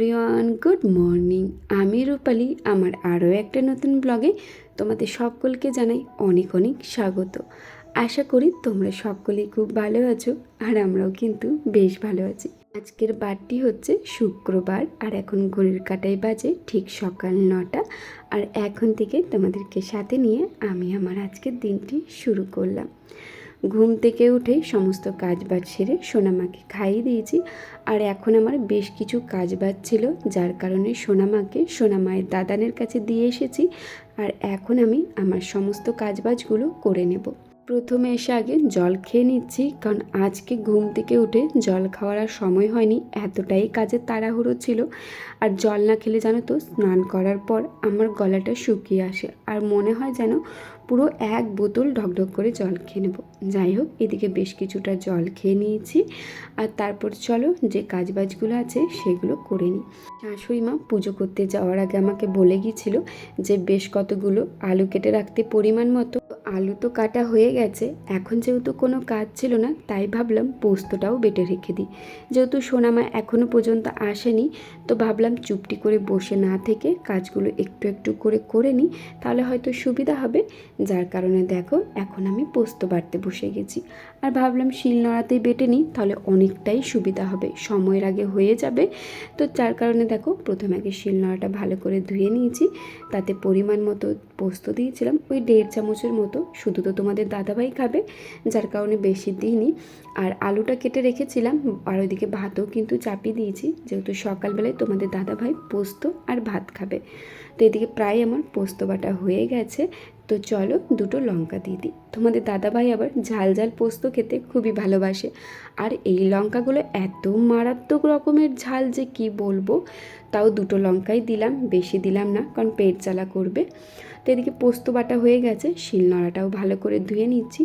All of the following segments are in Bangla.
এভরিওয়ান গুড মর্নিং আমি রূপালি, আমার আরও একটা নতুন ব্লগে তোমাদের সকলকে জানাই অনেক অনেক স্বাগত। আশা করি তোমরা সকলেই খুব ভালো আছো আর আমরাও কিন্তু বেশ ভালো আছি। আজকের বারটি হচ্ছে শুক্রবার আর এখন ঘড়ির কাটাই বাজে ঠিক সকাল নটা। আর এখন থেকে তোমাদেরকে সাথে নিয়ে আমি আমার আজকের দিনটি শুরু করলাম। ঘুম থেকে উঠে সমস্ত কাজ বাজ সেরে সোনামাকে খাইয়ে দিয়েছি। আর এখন আমার বেশ কিছু কাজ বাজ ছিল, যার কারণে সোনামাকে সোনামায়ের দাদানের কাছে দিয়ে এসেছি। আর এখন আমি আমার সমস্ত কাজবাজগুলো করে নেব। প্রথমে এসে আগে জল খেয়ে নিচ্ছি, কারণ আজকে ঘুম থেকে উঠে জল খাওয়ার আর সময় হয়নি, এতটাই কাজের তাড়াহুড়ো ছিল। আর জল না খেলে জানো তো, স্নান করার পর আমার গলাটা শুকিয়ে আসে, আর মনে হয় যেন পুরো এক বোতল ঢকঢক করে জল খেয়ে নেব। যাই হোক, এদিকে বেশ কিছুটা জল খেয়ে নিয়েছি, আর তারপর চলো যে কাজবাজগুলো আছে সেগুলো করে নিই। শাশুড়ি মা পুজো করতে যাওয়ার আগে আমাকে বলে গিয়েছিল যে বেশ কতগুলো আলু কেটে রাখতে পরিমাণ মতো আলু তো কাটা হয়ে গেছে, এখন যেহেতু কোনো কাজ ছিল না, তাই ভাবলাম পোস্তটাও বেটে রেখে দিই। যেহেতু সোনামা এখনও পর্যন্ত আসেনি, তো ভাবলাম চুপটি করে বসে না থেকে কাজগুলো একটু একটু করে করে নিই, তাহলে হয়তো সুবিধা হবে। যার কারণে দেখো, এখন আমি পোস্ত বাড়তে বসে গেছি। আর ভাবলাম শিল নড়াতেই বেটে নিই, তাহলে অনেকটাই সুবিধা হবে। সময়ের আগে হয়ে যাবে। তো যার কারণে দেখো, প্রথমে আগে শিল নড়াটা ভালো করে ধুয়ে নিয়েছি, তাতে পরিমাণ মতো পোস্ত দিয়েছিলাম, ওই দেড় চামচের মতো। শুধু তো তোমাদের দাদাভাই খাবে, যার কারণে বেশি দিইনি। আর আলুটা কেটে রেখেছিলাম, আর ওইদিকে ভাতও কিন্তু চাপিয়ে দিয়েছি, যেহেতু সকালবেলায় তোমাদের দাদাভাই পোস্ত আর ভাত খাবে। তো এদিকে প্রায় আমার পোস্ত বাটা হয়ে গেছে। তো চলো দুটো লঙ্কা দিয়ে দিই। তোমাদের দাদাভাই আবার ঝাল ঝাল পোস্ত খেতে খুবই ভালোবাসে। আর এই লঙ্কাগুলো এত মারাত্মক রকমের ঝাল যে কি বলব? তাও দুটো লঙ্কাই দিলাম, বেশি দিলাম না, কারণ পেট জ্বালা করবে। তো এদিকে পোস্ত বাটা হয়ে গেছে শিলনোড়াটাও ভালো করে ধুয়ে নিচ্ছি।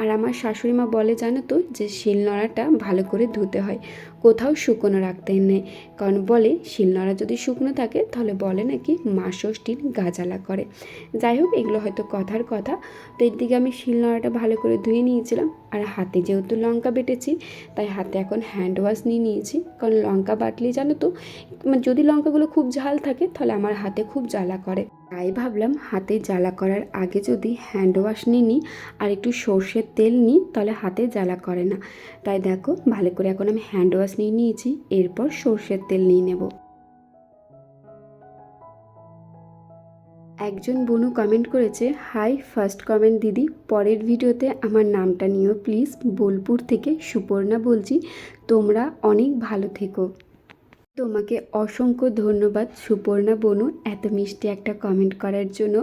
আর আমার শাশুড়ি মা বলে, জানো তো, যে শিলনোড়াটা ভালো করে ধুতে হয়, কোথাও শুকনো রাখতে নেই। কারণ বলে শিলনোড়া যদি শুকনো থাকে, তাহলে বলে নাকি মা ষষ্ঠীর গাজালা করে। যাই হোক, এগুলো হয়তো কথার কথা। তো এর দিকে আমি শিলনোড়াটা ভালো করে ধুয়ে নিয়েছিলাম, আর হাতে যেহেতু লঙ্কা বেটেছি, তাই হাতে এখন হ্যান্ড ওয়াশ নিয়ে নিয়েছি। কারণ লঙ্কা বাটলেই জানো তো মানে যদি লঙ্কাগুলো খুব ঝাল থাকে, তাহলে আমার হাতে খুব জ্বালা করে। তাই ভাবলাম হাতে জ্বালা করার আগে যদি হ্যান্ড ওয়াশ নিয়ে নিই আর একটু সর্ষের তেল নিই, তাহলে হাতে জ্বালা করে না। তাই দেখো, ভালো করে এখন আমি হ্যান্ড ওয়াশ নিয়ে নিয়েছি, এরপর সর্ষের তেল নিয়ে নেব। একজন বনু কমেন্ট করেছে হাই ফার্স্ট কমেন্ট দিদি, পরের ভিডিওতে আমার নামটা নিও প্লিজ বোলপুর থেকে সুপর্ণা বলছি, তোমরা অনেক ভালো থেকো। তোমাকে অসংখ্য ধন্যবাদ, সুপর্ণা বনু, এত মিষ্টি একটা কমেন্ট করার জন্য।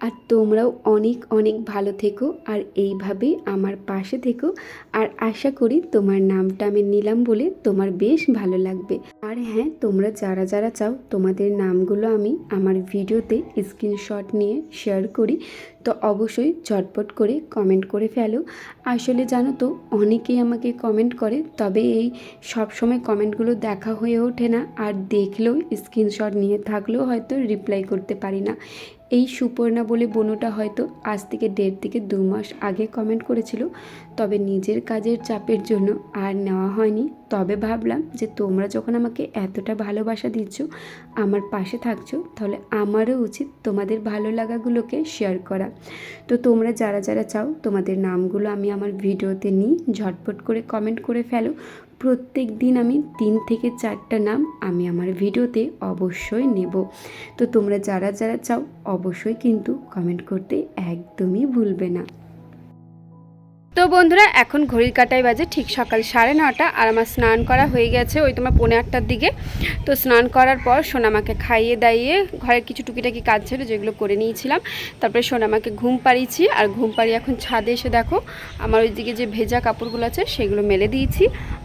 আর তোমরাও অনেক অনেক ভালো থেকো, আর এইভাবেই আমার পাশে থেকো। আর আশা করি তোমার নামটা আমি নিলাম বলে তোমার বেশ ভালো লাগবে। আর হ্যাঁ তোমরা যারা যারা চাও, তোমাদের নামগুলো আমি আমার ভিডিওতে স্ক্রিনশট নিয়ে শেয়ার করি। তো অবশ্যই ঝটপট করে কমেন্ট করে ফেলো। আসলে জানো তো, অনেকেই আমাকে কমেন্ট করে, তবে এই সব সময় কমেন্টগুলো দেখা হয়ে ওঠে না। আর দেখলেও, স্ক্রিনশট নিয়ে থাকলেও হয়তো রিপ্লাই করতে পারি না। এই সুপর্ণা বলে বনুটা হয়তো আজ থেকে দেড় থেকে দু মাস আগে কমেন্ট করেছিল, তবে নিজের কাজের চাপের জন্য আর নেওয়া হয়নি। তবে ভাবলাম যে তোমরা যখন আমাকে এতটা ভালোবাসা দিচ্ছ, আমার পাশে থাকছো, তাহলে আমারও উচিত তোমাদের ভালো লাগাগুলোকে শেয়ার করা। তো তোমরা যারা যারা চাও, তোমাদের নামগুলো আমি আমার ভিডিওতে নিই, ঝটপট করে কমেন্ট করে ফেলো। প্রত্যেক দিন আমি তিন থেকে চারটা নাম আমি আমার ভিডিওতে অবশ্যই নেব। তো তোমরা যারা যারা চাও, অবশ্যই কিন্তু কমেন্ট করতে একদমই ভুলবে না। তো বন্ধুরা, এখন ঘড়ির কাটায় বাজে ঠিক সকাল সাড়ে নটা আর আমার স্নান করা হয়ে গেছে ওই তোমার পৌনে আটটার দিকে। তো স্নান করার পর সোনামাকে খাইয়ে দাইয়ে ঘরের কিছু টুকিটাকি কাজ ছিল যেগুলো করে নিয়েছিলাম। তারপরে সোনামাকে ঘুম পাড়িয়েছি আর ঘুম পাড়িয়ে এখন ছাদে এসে দেখো আমার ওইদিকে যে ভেজা কাপড়গুলো আছে সেগুলো মেলে দিয়েছি।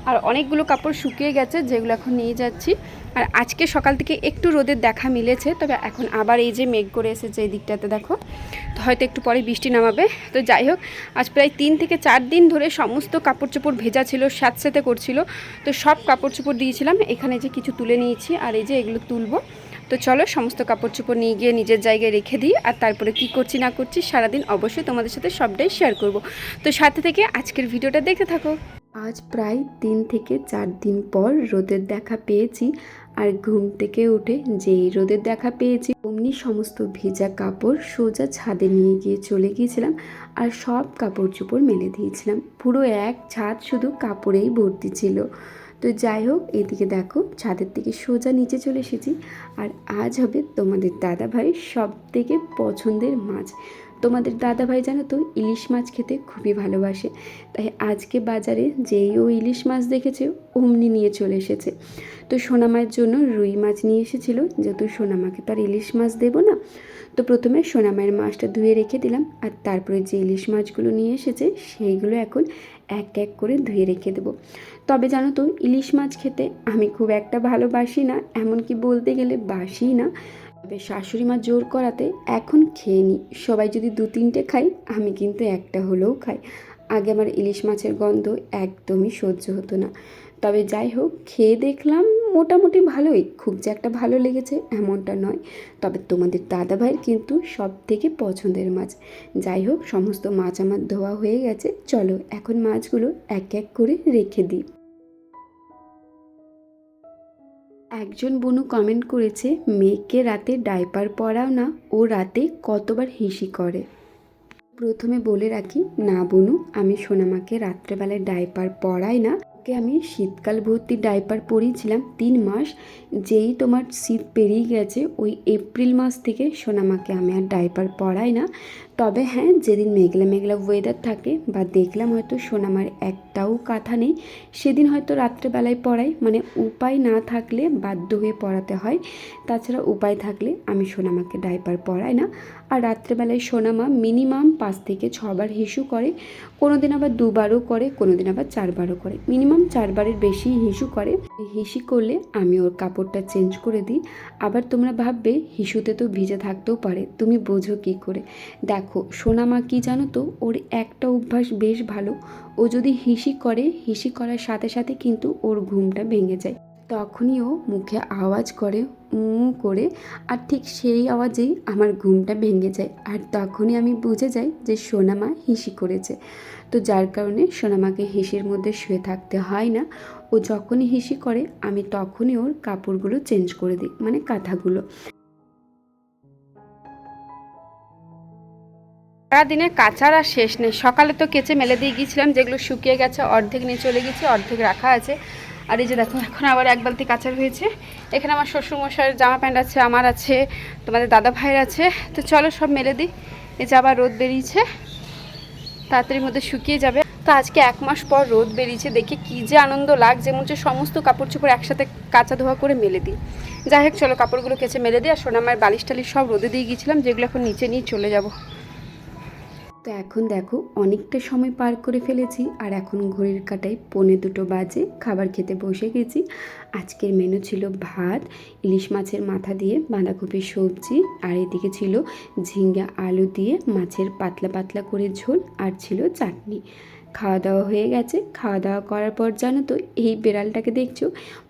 আর অনেকগুলো কাপড় শুকিয়ে গেছে, যেগুলো এখন নিয়ে যাচ্ছি। আর আজকে সকাল থেকে একটু রোদের দেখা মিলেছে, তবে এখন আবার এই যে মেঘ করে এসেছে এই দিকটাতে, দেখো। তো হয়তো একটু পরে বৃষ্টি নামাবে। তো যাই হোক, আজ প্রায় তিন থেকে চার দিন ধরে সমস্ত কাপড় চোপড় ভেজা ছিল স্যাঁতস্যাঁতে করছিল। তো সব কাপড় চোপড় দিয়েছিলাম, এখানে যে কিছু তুলে নিয়েছি, আর এই যে এগুলো তুলবো। তো চলো, সমস্ত কাপড় চোপড় নিয়ে গিয়ে নিজের জায়গায় রেখে দিই, আর তারপরে কি করছি না করছি, সারাদিন অবশ্যই তোমাদের সাথে সবটাই শেয়ার করব। তো সাথে থেকে আজকের ভিডিওটা দেখতে থাকো। আজ প্রায় তিন থেকে চার দিন পর রোদের দেখা পেয়েছি আর ঘুম থেকে উঠে যেই রোদের দেখা পেয়েছি, অমনি সমস্ত ভেজা কাপড় সোজা ছাদে নিয়ে গিয়ে চলে গিয়েছিলাম আর সব কাপড় চোপড় মেলে দিয়েছিলাম। পুরো এক ছাদ শুধু কাপড়েই ভর্তি ছিল। তো যাই হোক, এদিকে দেখো, ছাদের থেকে সোজা নিচে চলে এসেছি। আর আজ হবে তোমাদের দাদা ভাই সব থেকে পছন্দের মাছ। তোমাদের দাদা ভাই জানো তো ইলিশ মাছ খেতে খুবই ভালোবাসে। তাই আজকে বাজারে যেই ও ইলিশ মাছ দেখেছে, অমনি নিয়ে চলে এসেছে। তো সোনামার জন্য রুই মাছ নিয়ে এসেছিল যেহেতু সোনামাকে তো আর ইলিশ মাছ দেবো না? তো প্রথমে সোনামায়ের মাছটা ধুয়ে রেখে দিলাম, আর তারপরে যে ইলিশ মাছগুলো নিয়ে এসেছে, সেইগুলো এখন এক এক করে ধুয়ে রেখে দেবো। তবে জানো তো, ইলিশ মাছ খেতে আমি খুব একটা ভালোবাসি না, এমনকি বলতে গেলে বাসি না। তবে শাশুড়ি মা জোর করাতে এখন খেয়ে নিই সবাই যদি দু তিনটে খাই আমি কিন্তু একটা হলেও খাই। আগে আমার ইলিশ মাছের গন্ধ একদমই সহ্য হতো না। তবে যাই হোক, খেয়ে দেখলাম মোটামুটি ভালোই। খুব যে একটা ভালো লেগেছে এমনটা নয়। তবে তোমাদের দাদা ভাইয়ের কিন্তু সব থেকে পছন্দের মাছ। যাই হোক, সমস্ত মাছ আমার ধোয়া হয়ে গেছে। চলো, এখন মাছগুলো এক এক করে রেখে দিই। একজন বনু কমেন্ট করেছে, মেয়েকে রাতে ডাইপার পরাও না, ও রাতে কতবার হিসি করে? প্রথমে বলে রাখি, না বনু, আমি সোনামাকে রাত্রেবেলায় ডাইপার পরাই না। ওকে আমি শীতকাল ভর্তি ডাইপার পরিয়েছিলাম তিন মাস, যেই তোমার শীত পেরিয়ে গেছে, ওই এপ্রিল মাস থেকে সোনামাকে আমি আর ডাইপার পরাই না। তবে হ্যাঁ যেদিন মেঘলা মেঘলা ওয়েদার থাকে বা দেখলাম হয়তো সোনামার একটাও কাঁথা নেই, সেদিন হয়তো রাত্রেবেলায় পড়াই। মানে উপায় না থাকলে বাধ্য হয়ে পড়াতে হয়। তাছাড়া উপায় থাকলে আমি সোনামাকে ডাইপার পরাই না। আর রাত্রেবেলায় সোনামা মিনিমাম পাঁচ থেকে ছবার হিসু করে। কোনো দিন আবার দুবারও করে কোনো দিন আবার চারবারও করে। মিনিমাম চারবারের বেশি হিসু করে। হিসি করলে আমি ওর কাপড়টা চেঞ্জ করে দিই। আবার তোমরা ভাববে, হিসুতে তো ভিজে থাকতেও পারে। তুমি বোঝো কী করে। দেখো সোনামা কি জানো তো, ওর একটা অভ্যাস বেশ ভালো। ও যদি হিসি করে, হিসি করার সাথে সাথে কিন্তু ওর ঘুমটা ভেঙে যায়। তখনই ও মুখে আওয়াজ করে উঁ করে, আর ঠিক সেই আওয়াজেই আমার ঘুমটা ভেঙে যায়। আর তখনই আমি বুঝে যাই যে সোনামা হিসি করেছে। তো যার কারণে সোনামাকে হিসির মধ্যে শুয়ে থাকতে হয় না। ও যখনই হিসি করে, আমি তখনই ওর কাপড়গুলো চেঞ্জ করে দিই মানে কাঁথাগুলো। সারাদিনে কাচার আর শেষ নেই। সকালে তো কেচে মেলে দিয়ে গিয়েছিলাম, যেগুলো শুকিয়ে গেছে, অর্ধেক নিয়ে চলে গেছে অর্ধেক রাখা আছে। আর এই যে দেখো, এখন আবার এক বালতি কাচার হয়েছে এখানে আমার শ্বশুরমশাইয়ের জামা প্যান্ট আছে, আমার আছে, তোমাদের দাদা ভাইয়ের আছে। তো চলো সব মেলে দিই। এই যে আবার রোদ বেরিয়েছে, তাড়াতাড়ির মধ্যে শুকিয়ে যাবে। তো আজকে এক মাস পর রোদ বেরিয়েছে, দেখে কী যে আনন্দ লাগছে। মনে হচ্ছে সমস্ত কাপড় চোপড় একসাথে কাঁচা ধোয়া করে মেলে দিই। যাই হোক, চলো কাপড়গুলো কেচে মেলে দিই, আর সোনামায়ের বালিশ টালিশ সব রোদে দিয়ে গিয়েছিলাম, যেগুলো এখন নিচে নিয়ে চলে যাব। তো এখন দেখো, অনেকটা সময় পার করে ফেলেছি আর এখন ঘড়ির কাটায় পৌনে দুটো বাজে, খাবার খেতে বসে গেছি। আজকের মেনু ছিল ভাত, ইলিশ মাছের মাথা দিয়ে বাঁধাকপির সবজি আর এদিকে ছিল ঝিঙ্গা আলু দিয়ে মাছের পাতলা পাতলা করে ঝোল আর ছিল চাটনি। খাওয়া দাওয়া হয়ে গেছে, খাওয়া দাওয়া করার পর জানো তো, এই বেড়ালটাকে দেখছ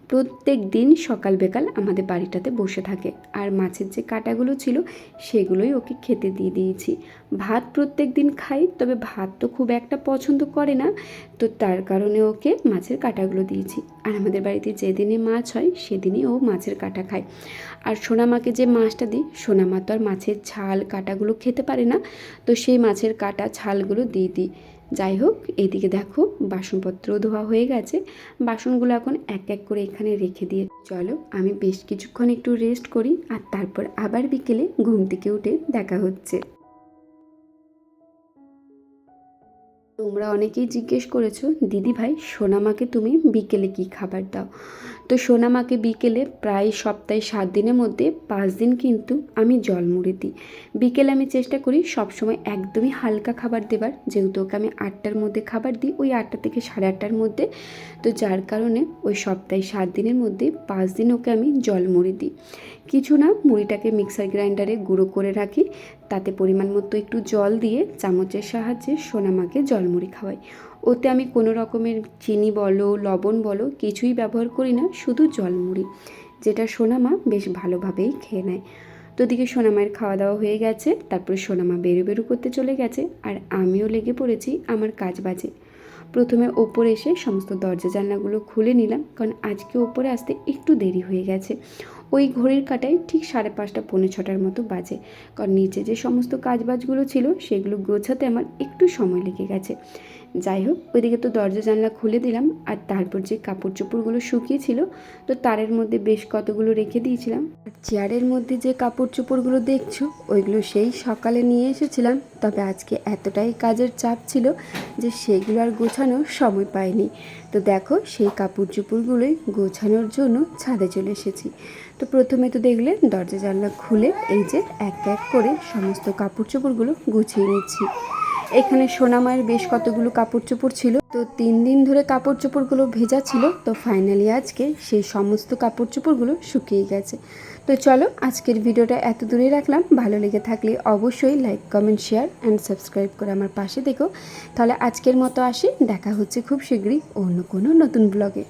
প্রত্যেক দিন সকাল বেকাল আমাদের বাড়িটাতে বসে থাকে। আর মাছের যে কাটাগুলো ছিল, সেগুলোই ওকে খেতে দিয়ে দিয়েছি। ভাত প্রত্যেক দিন খাই, তবে ভাত তো খুব একটা পছন্দ করে না। তো তার কারণে ওকে মাছের কাটাগুলো দিয়েছি। আর আমাদের বাড়িতে যেদিনে মাছ হয়, সেদিনই ও মাছের কাটা খায়। আর সোনামাকে যে মাছটা দিই, সোনামা তো আর মাছের ছাল কাটাগুলো খেতে পারে না। তো সেই মাছের কাটা, ছালগুলো দিয়ে দিই। যাই হোক, এদিকে দেখো বাসনপত্র ধোয়া হয়ে গেছে। বাসনগুলো এখন এক এক করে এখানে রেখে দিয়ে চলো, আমি বেশ কিছুক্ষণ একটু রেস্ট করি আর তারপর আবার বিকেলে ঘুম থেকে উঠে দেখা হচ্ছে। তোমরা অনেকেই জিজ্ঞেস করেছ, দিদি ভাই, সোনামাকে তুমি বিকেলে কি খাবার দাও? তো সোনামাকে বিকেলে প্রায় সপ্তাহে সাত দিনের মধ্যে পাঁচ দিন কিন্তু আমি জল মুড়ে দিই। বিকেলে আমি চেষ্টা করি সবসময় একদমই হালকা খাবার দেবার, যেহেতু ওকে আমি আটটার মধ্যে খাবার দিই, ওই আটটা থেকে সাড়ে আটটার মধ্যে। তো যার কারণে ওই সপ্তাহে সাত দিনের মধ্যে পাঁচ দিন ওকে আমি জল মুড়ি দিই। কিছু না, মুড়িটাকে মিক্সার গ্রাইন্ডারে গুঁড়ো করে রাখি। তাতে পরিমাণ মতো একটু জল দিয়ে চামচের সাহায্যে সোনামাকে জলমুড়ি খাওয়াই। ওতে আমি কোনো রকমের চিনি বলো, লবণ বলো, কিছুই ব্যবহার করি না, শুধু জলমুড়ি, যেটা সোনামা বেশ ভালোভাবেই খেয়ে নেয়। তো দিকে সোনামায়ের খাওয়া দাওয়া হয়ে গেছে, তারপরে সোনামা বেরু বেরু করতে চলে গেছে, আর আমিও লেগে পড়েছি আমার কাজ বাজে। প্রথমে ওপরে এসে সমস্ত দরজা জানলাগুলো খুলে নিলাম, কারণ আজকে ওপরে আসতে একটু দেরি হয়ে গেছে। ওই ঘড়ির কাটায় ঠিক সাড়ে পাঁচটা, পৌনে ছটার মতো বাজে। কারণ নিচে যে সমস্ত কাজবাজগুলো ছিল, সেগুলো গোছাতে আমার একটু সময় লেগে গেছে। যাই হোক, ওইদিকে তো দরজা জানলা খুলে দিলাম, আর তারপর যে কাপড় চোপড়গুলো শুকিয়েছিল, তো তারের মধ্যে বেশ কতগুলো রেখে দিয়েছিলাম। আর চেয়ারের মধ্যে যে কাপড় চোপড়গুলো দেখছ, ওইগুলো সেই সকালে নিয়ে এসেছিলাম, তবে আজকে এতটাই কাজের চাপ ছিল যে সেগুলো আর গোছানোর সময় পাইনি। তো দেখো, সেই কাপড় চোপড়গুলোই গোছানোর জন্য ছাদে চলে এসেছি। তো প্রথমে তো দেখলে দরজা জানলা খুলে এই যে এক এক করে সমস্ত কাপড় চোপড়গুলো গুছিয়ে নিচ্ছি। এখানে সোনামায়ের বেশ কতগুলো কাপড় চোপড় ছিল। তো তিন দিন ধরে কাপড় চোপড়গুলো ভেজা ছিল। তো ফাইনালি আজকে সেই সমস্ত কাপড় চোপড়গুলো শুকিয়ে গেছে। তো চলো আজকের ভিডিওটা এত দূরেই রাখলাম। ভালো লেগে থাকলে অবশ্যই like comment share and subscribe করে আমার পাশে দেখো। তাহলে আজকের মতো আসি। দেখা হচ্ছে খুব শীঘ্রই অন্য কোনো নতুন ব্লগে